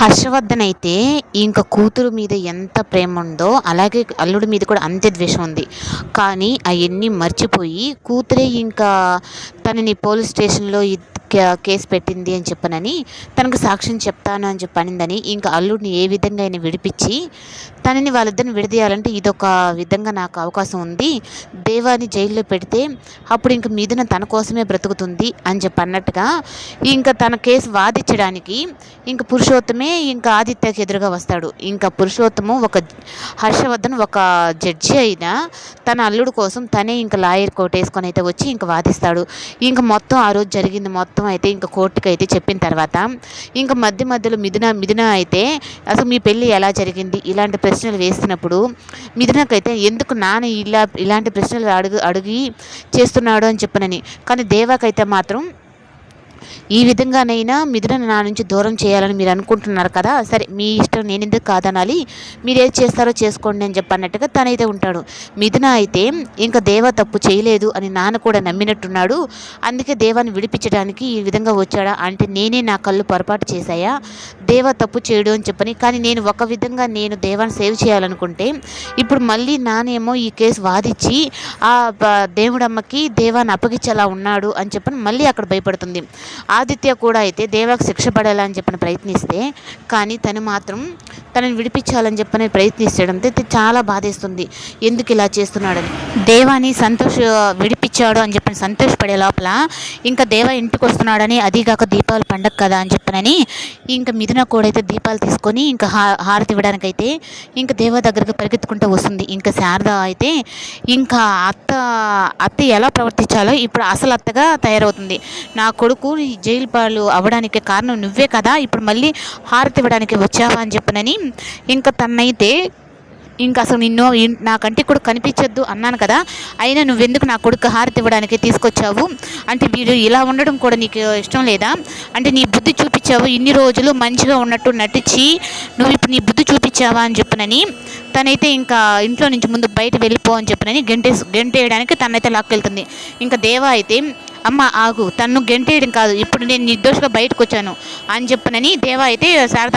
హర్షవర్ధన్ అయితే ఇంకా కూతురు మీద ఎంత ప్రేమ ఉందో అలాగే అల్లుడి మీద కూడా అంతే ద్వేషం ఉంది. కానీ అవన్నీ మర్చిపోయి కూతురే ఇంకా తనని పోలీస్ స్టేషన్లో కేసు పెట్టింది అని చెప్పనని తనకు సాక్ష్యం చెప్తాను అని చెప్పనిందని ఇంకా అల్లుడిని ఏ విధంగా అయినా విడిపించి తనని వాళ్ళిద్దరిని విడదీయాలంటే ఇదొక విధంగా నాకు అవకాశం ఉంది. దేవాని జైల్లో పెడితే అప్పుడు ఇంక మీదన తన కోసమే బ్రతుకుతుంది అని చెప్పన్నట్టుగా ఇంకా తన కేసు వాదించడానికి ఇంక పురుషోత్తమే ఇంకా ఆదిత్యకి ఎదురుగా వస్తాడు. ఇంకా పురుషోత్తము ఒక హర్షవర్ధన్ ఒక జడ్జి అయినా తన అల్లుడు కోసం తనే ఇంకా లాయర్ కోట్ వేసుకొని అయితే వచ్చి ఇంకా వాదిస్తాడు. ఇంకా మొత్తం ఆ రోజు జరిగింది మొత్తం. మొత్తం అయితే ఇంకా కోర్టుకి అయితే చెప్పిన తర్వాత ఇంకా మధ్య మధ్యలో మిథున మిథున అయితే అసలు మీ పెళ్ళి ఎలా జరిగింది? ఇలాంటి ప్రశ్నలు వేస్తున్నప్పుడు మిథునకైతే ఎందుకు నాన్న ఇలా ఇలాంటి ప్రశ్నలు అడుగు అడిగి చేస్తున్నాడు అని చెప్పనని. కానీ దేవాకైతే మాత్రం ఈ విధంగానైనా మిథునను నా నుంచి దూరం చేయాలని మీరు అనుకుంటున్నారు కదా సరే మీ ఇష్టం నేను ఎందుకు కాదనాలి? మీరు ఏది చేస్తారో చేసుకోండి అని చెప్పన్నట్టుగా తనైతే ఉంటాడు. మిథున అయితే ఇంకా దేవ తప్పు చేయలేదు అని నాన్న కూడా నమ్మినట్టున్నాడు. అందుకే దేవాన్ని విడిపించడానికి ఈ విధంగా వచ్చాడా? అంటే నేనే నా కళ్ళు పొరపాటు చేశాయా? దేవ తప్పు చేయడు అని చెప్పని కానీ నేను ఒక విధంగా నేను దేవాన్ని సేవ్ చేయాలనుకుంటే ఇప్పుడు మళ్ళీ నానేమో ఈ కేసు వాదించి ఆ దేవుడమ్మకి దేవాన్ని అప్పగించేలా ఉన్నాడు అని చెప్పని మళ్ళీ అక్కడ భయపడుతుంది. ఆదిత్య కూడా అయితే దేవాకు శిక్ష పడాలని చెప్పిన ప్రయత్నిస్తే కానీ తను మాత్రం తనని విడిపించాలని చెప్పని ప్రయత్నించడంతో అయితే చాలా బాధేస్తుంది. ఎందుకు ఇలా చేస్తున్నాడని. దేవాని సంతోష విడిపించాడు అని చెప్పని సంతోషపడే లోపల ఇంకా దేవ ఇంటికి వస్తున్నాడని అదీగాక దీపావళి పండగ కదా అని చెప్పనని ఇంకా మిథున కూడా అయితే దీపాలు తీసుకొని ఇంకా హారతి ఇవ్వడానికైతే ఇంకా దేవ దగ్గరికి పరిగెత్తుకుంటూ వస్తుంది. ఇంకా శారద అయితే ఇంకా అత్త అత్త ఎలా ప్రవర్తించాలో ఇప్పుడు అసలు అత్తగా తయారవుతుంది. నా కొడుకు జైలు పాలు అవ్వడానికి కారణం నువ్వే కదా ఇప్పుడు మళ్ళీ హారతి ఇవ్వడానికి వచ్చావా అని చెప్పనని ఇంకా తన్నైతే ఇంకా అసలు నిన్ను నాకంటే కూడా కనిపించొద్దు అన్నాను కదా. అయినా నువ్వెందుకు నా కొడుకు హారతి ఇవ్వడానికి తీసుకొచ్చావు? అంటే వీడు ఇలా ఉండడం కూడా నీకు ఇష్టం లేదా? అంటే నీ బుద్ధి చూపించావు ఇన్ని రోజులు మంచిగా ఉన్నట్టు నటించి నువ్వు ఇప్పుడు నీ బుద్ధి చూపించావా అని చెప్పనని తనైతే ఇంకా ఇంట్లో నుంచి ముందు బయట వెళ్ళిపో అని చెప్పనని గంటే గంటేయడానికి తనైతే లాక్కెళ్తుంది. ఇంకా దేవ అయితే అమ్మ ఆగు తన్ను గెంటేయడం కాదు ఇప్పుడు నేను నిర్దోషగా బయటకు వచ్చాను అని చెప్పనని దేవ అయితే శారదను